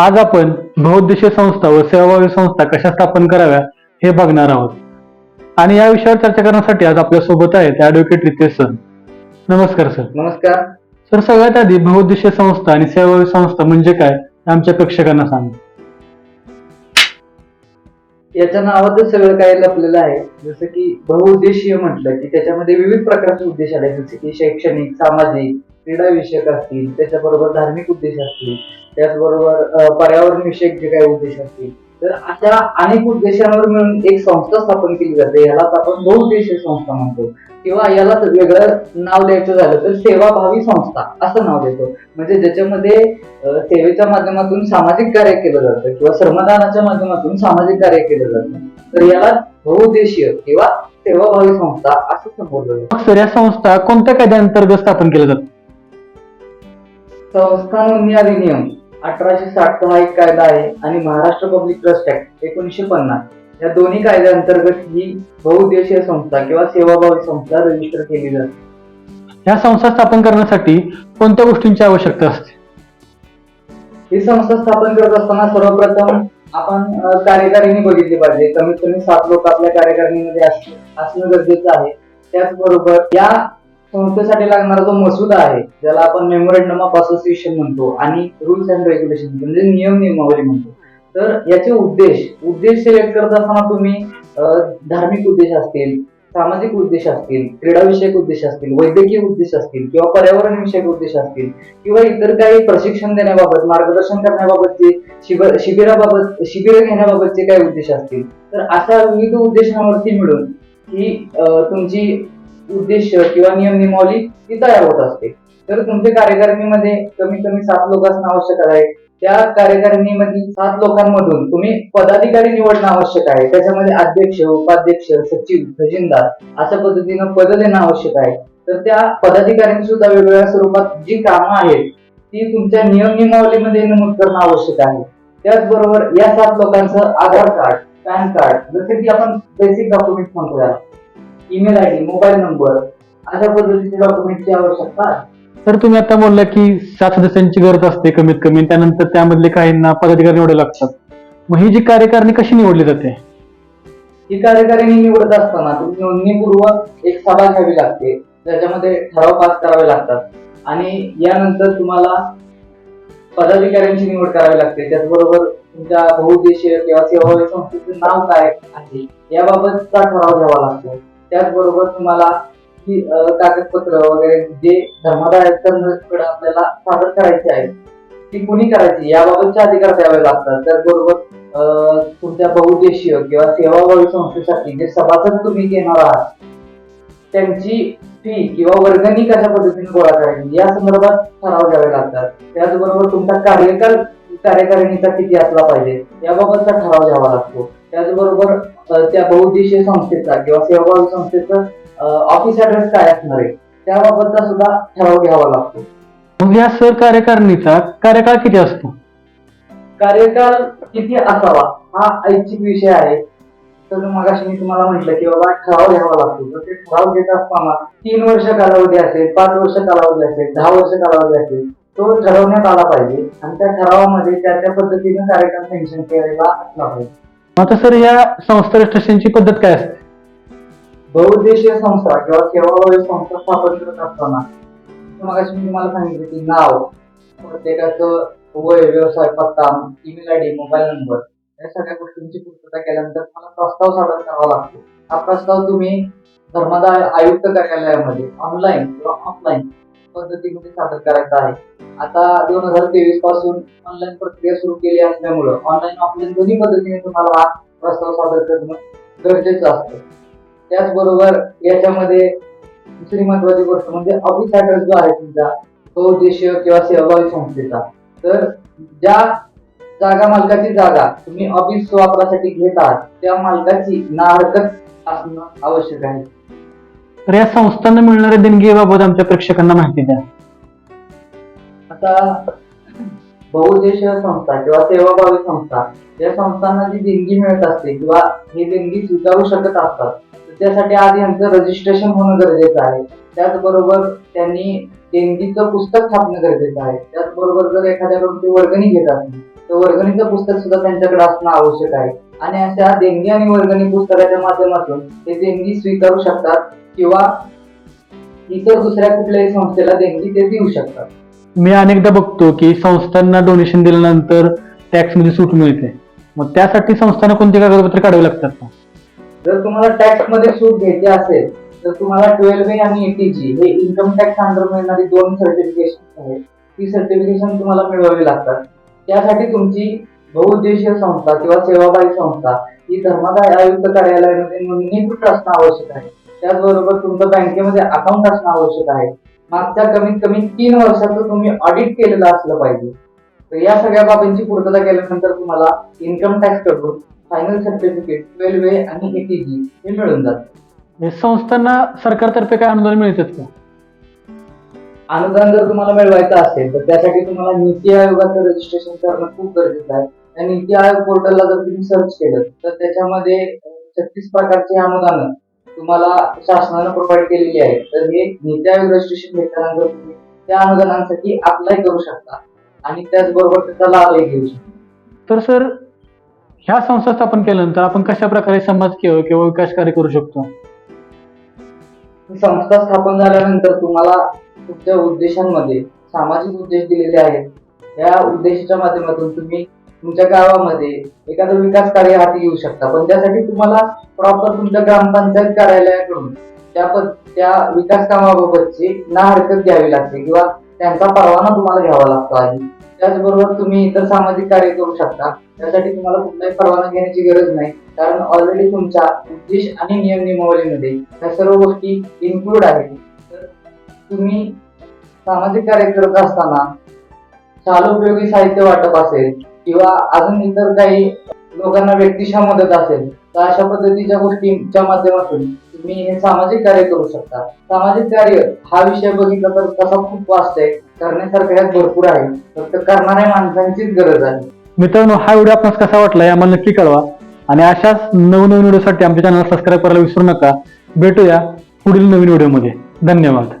आज आपण बहुउद्देशीय संस्था व सेवाभावी संस्था कशा स्थापन कराव्या हे बघणार आहोत. आणि या विषयावर चर्चा करण्यासाठी आज आपल्यासोबत आहेत ऍडव्होकेट रितेश सर. नमस्कार सर. नमस्कार. सर सगळ्यात आधी बहुउद्देशीय संस्था आणि सेवाभावी संस्था म्हणजे काय आमच्या प्रेक्षकांना सांगा. याच्या नावातच सगळं काय लपलेलं आहे. जसं की बहुउद्देशीय म्हटलं की त्याच्यामध्ये विविध प्रकारचे उद्देश आले जसे की शैक्षणिक सामाजिक क्रीडा विषयक असतील त्याच्याबरोबर धार्मिक उद्देश असतील त्याचबरोबर अं, पर्यावरण विषयक जे काही उद्देश असतील तर अशा अनेक उद्देशांवर मिळून एक संस्था स्थापन केली जाते. यालाच आपण बहुउद्देशीय संस्था म्हणतो. किंवा यालाच वेगळं नाव द्यायचं झालं तर सेवाभावी संस्था असं नाव देतो. म्हणजे ज्याच्यामध्ये सेवेच्या माध्यमातून सामाजिक कार्य केलं जातं किंवा श्रमदानाच्या माध्यमातून सामाजिक कार्य केलं जातं. तर याला बहुउद्देशीय किंवा सेवाभावी संस्था असं संबोधलं जातं. मग या संस्था कोणत्या कायद्याअंतर्गत स्थापन केलं जातं संस्था नोंदणी अधिनियम अठराशे साठचा हा एक कायदा आहे आणि महाराष्ट्र पब्लिक ट्रस्ट ऍक्ट एकोणीसशे पन्नास. या दोन्ही कायद्याअंतर्गत ही बहुउद्देशीय संस्था किंवा सेवाभावी संस्था रजिस्टर केली जाते. या संस्था स्थापन करण्यासाठी कोणत्या गोष्टींची आवश्यकता असते? ही संस्था स्थापन करत असताना सर्वप्रथम आपण कार्यकारिणी बघितली पाहिजे. कमीत कमी सात लोक आपल्या कार्यकारिणीमध्ये असणं गरजेचं आहे. त्याचबरोबर या संस्थेसाठी लागणारा जो मसुदा आहे ज्याला आपण मेमोरेंडम ऑफ असोसिएशन म्हणतो आणि रुल्स अँड रेग्युलेशन म्हणजे नियम नियमावली म्हणतो. तर याचे उद्देश उद्देश सिलेक्ट करत असताना तुम्ही धार्मिक उद्देश असतील सामाजिक उद्देश असतील क्रीडाविषयक उद्देश असतील वैद्यकीय उद्देश असतील किंवा पर्यावरण विषयक उद्देश असतील किंवा इतर काही प्रशिक्षण देण्याबाबत मार्गदर्शन करण्याबाबतचे शिबिर शिबिराबाबत शिबिर घेण्याबाबतचे काही उद्देश असतील. तर अशा विविध उद्देशांवरती मिळून ही तुमची उद्देश किंवा नियम नियमावली ती तयार होत असते. तर तुमच्या कार्यकारिणीमध्ये कमीत कमी सात लोक असणं आवश्यक आहे. त्या कार्यकारिणीमधील सात लोकांमधून तुम्ही पदाधिकारी निवडणं आवश्यक आहे. त्याच्यामध्ये अध्यक्ष उपाध्यक्ष सचिव खजिनदार अशा पद्धतीनं पद देणं आवश्यक आहे. तर त्या पदाधिकाऱ्यांनी सुद्धा वेगवेगळ्या स्वरूपात जी कामं आहेत ती तुमच्या नियम नियमावलीमध्ये नमूद करणं आवश्यक आहे. त्याचबरोबर या सात लोकांचं आधार कार्ड पॅन कार्ड जसे की आपण बेसिक डॉक्युमेंट म्हणतो email I D mobile number अशा पद्धतीचे डॉक्युमेंटची आवश्यकता आहे. तर तुम्ही आता बोलला की सात सदस्यांची गरज असते कमीत कमी त्यानंतर त्यामधले काहींना पदाधिकारी निवडे लागतात. मग ही जी कार्यकारिणी कशी निवडली जाते? ही कार्यकारिणी निवडत असताना तुम्ही नोंदणीपूर्वक एक सभा घ्यावी लागते त्याच्यामध्ये ठराव पास करावे लागतात. आणि यानंतर तुम्हाला पदाधिकाऱ्यांची निवड करावी लागते. त्याचबरोबर तुमच्या बहुउद्देशीय किंवा सेवाभावी संस्थेचं नाव काय आहे याबाबतचा ठराव घ्यावा लागतो. त्याचबरोबर तुम्हाला ही कागदपत्र वगैरे जे धर्मादायाकडे आपल्याला सादर करायचे आहे. ती कुणी करायची? याबाबतचे अधिकार द्यावे लागतात त्याचबरोबर अं, तुमच्या बहुउद्देशीय किंवा सेवाभावी संस्थेसाठी जे सभासद तुम्ही घेणार आहात त्यांची फी किंवा वर्गणी कशा पद्धतीने गोळा करायची? या संदर्भात ठराव घ्यावे लागतात. त्याचबरोबर तुमचा कार्यकाल कार्यकारिणीचा किती असला पाहिजे? याबाबतचा ठराव घ्यावा लागतो. त्याचबरोबर त्या बहुउद्देशीय संस्थेचा किंवा सेवाभावी संस्थेचं ऑफिस ऍड्रेस काय असणार आहे त्याबाबतचा सुद्धा ठराव घ्यावा लागतो. मग या सर कार्यकारिणीचा कार्यकाळ किती असतो? कार्यकाल किती असावा हा ऐच्छिक विषय आहे. तर मगाशी मी तुम्हाला म्हटलं की बाबा ठराव घ्यावा लागतो. तर ते ठराव घेत असताना तीन वर्ष कालावधी असेल पाच वर्ष कालावधी असेल दहा वर्ष कालावधी असेल तो ठरवण्यात आला पाहिजे. आणि त्या ठरावामध्ये त्या त्या पद्धतीने कार्यक्रम मेन्शन केलेला असला पाहिजे. मग आता सर या संस्था रजिस्ट्रेशनची पद्धत काय असते? बहुउद्देशीय संस्था किंवा केवळ संस्था स्थापन करत असताना मगाशी मी तुम्हाला सांगितलं की नाव प्रत्येकाचं वय व्यवसाय पत्ता email I D mobile number या सगळ्या गोष्टींची पूर्तता केल्यानंतर मला प्रस्ताव सादर करावा लागतो. हा प्रस्ताव तुम्ही धर्मादाय आयुक्त कार्यालयामध्ये ऑनलाईन किंवा ऑफलाईन पद्धतीमध्ये सादर करायचा आहे. आता दोन हजार तेवीसपासून ऑनलाईन प्रक्रिया सुरू केली असल्यामुळं ऑनलाईन ऑफलाईन दोन्ही पद्धतीने तुम्हाला हा प्रस्ताव सादर करणं गरजेचं असतं. त्याचबरोबर याच्यामध्ये दुसरी महत्वाची गोष्ट म्हणजे ऑफिस ऍड्रेस जो आहे तुमचा तो उद्देशीय किंवा सेवाभावी संस्थेचा. तर ज्या जागा मालकाची जागा तुम्ही ऑफिस वापरासाठी घेत आहात त्या मालकाची ना हरकत असणं आवश्यक आहे. तर या संस्थांना मिळणाऱ्या देणगीबाबत आमच्या प्रेक्षकांना माहिती द्या. आता बहुउद्देशीय संस्था किंवा सेवाभावी संस्था या संस्थांना जी देणगी मिळत असते किंवा ही देणगी स्वीकारू शकत असतात त्यासाठी आधी यांचं रजिस्ट्रेशन होणं गरजेचं आहे. त्याचबरोबर त्यांनी देणगीचं पुस्तक छापणं गरजेचं आहे. त्याचबरोबर जर एखाद्याकडून ते वर्गणी घेत असतील तर वर्गणीचं पुस्तक सुद्धा त्यांच्याकडे असणं आवश्यक आहे. आणि अशा देणगी आणि वर्गणी पुस्तकाच्या माध्यमातून ते देणगी स्वीकारू शकतात. किंवा इतर दुसऱ्या कुठल्याही संस्थेला देणगी ते देऊ शकतात. मी अनेकदा बघतो की संस्थांना डोनेशन दिल्यानंतर टॅक्समध्ये सूट मिळते. मग त्यासाठी संस्थांना कोणती कागदपत्रे काढावी लागतात का? जर तुम्हाला टॅक्समध्ये सूट घ्यायची असेल तर तुम्हाला ट्वेल्व ए आणि एटी जी हे इन्कम टॅक्स अंडर मिळणारी दोन सर्टिफिकेशन आहेत. ती सर्टिफिकेशन तुम्हाला मिळवावी लागतात. त्यासाठी तुमची बहुउद्देशीय संस्था किंवा सेवाभावी संस्था ही धर्मादाय आयुक्त कार्यालयामध्ये नोंदणीकृत असणं आवश्यक आहे. त्याचबरोबर तुमचं बँकेमध्ये अकाउंट असणं आवश्यक आहे. मागच्या कमीत कमी तीन वर्षाचं तुम्ही ऑडिट केलेलं असलं पाहिजे. तर या सगळ्या बाबींची पूर्तता केल्यानंतर तुम्हाला इन्कम टॅक्सकडून फायनल सर्टिफिकेट ट्वेल्व ए आणि एटी जी हे मिळून जातं. म्हणजे संस्थांना सरकारतर्फे काय अनुदान मिळतात का? अनुदान जर तुम्हाला मिळवायचं असेल तर त्यासाठी तुम्हाला नीती आयोगाचं रजिस्ट्रेशन करणं खूप गरजेचं आहे. त्या नीती आयोग पोर्टलला जर तुम्ही सर्च केलं तर त्याच्यामध्ये छत्तीस प्रकारचे अनुदान तुम्हाला शासनानं प्रोव्हाइड केलेली आहेत तर हे नीती आयोग रजिस्ट्रेशन घेतल्यानंतर तुम्ही त्या अनुदानांसाठी अप्लाय करू शकता. आणि त्याचबरोबर त्याचा लाभही घेऊ शकता. तर सर ह्या संस्था स्थापन केल्यानंतर आपण कशा प्रकारे समाज किंवा किंवा विकास कार्य करू शकतो? संस्था स्थापन झाल्यानंतर तुम्हाला तुमच्या उद्देशांमध्ये सामाजिक उद्देश दिलेले आहेत. या उद्देशाच्या माध्यमातून तुम्ही तुमच्या गावामध्ये एखादं विकास कार्य हाती घेऊ शकता. पण त्यासाठी तुम्हाला प्रॉपर तुमच्या ग्रामपंचायत कार्यालयाकडून त्या पद त्या विकास कामाबाबतची ना हरकत घ्यावी लागते किंवा त्यांचा परवाना तुम्हाला घ्यावा लागतो आहे. त्याचबरोबर तुम्ही इतर सामाजिक कार्य करू शकता. त्यासाठी तुम्हाला कुठलाही परवाना घेण्याची गरज नाही. कारण ऑलरेडी तुमच्या उद्देश आणि नियम नियमावलीमध्ये या सर्व गोष्टी इन्क्लूड आहेत. तर तुम्ही सामाजिक कार्य करत असताना शालोपयोगी साहित्य वाटप असेल किंवा अजून इतर काही लोकांना व्यक्तिशः मदत असेल तर अशा पद्धतीच्या गोष्टींच्या माध्यमातून तुम्ही हे सामाजिक कार्य करू शकता. सामाजिक कार्य हा विषय बघितला तर तसा खूप वास्त आहे. करण्यासारख्या भरपूर आहे. फक्त करणाऱ्या माणसांचीच गरज आहे. मित्रांनो हा व्हिडिओ आपणास कसा वाटला आम्हाला नक्की कळवा. आणि अशाच नवनवीन व्हिडिओसाठी आमच्या चॅनल सबस्क्राईब करायला विसरू नका. भेटूया पुढील नवीन व्हिडिओमध्ये. धन्यवाद.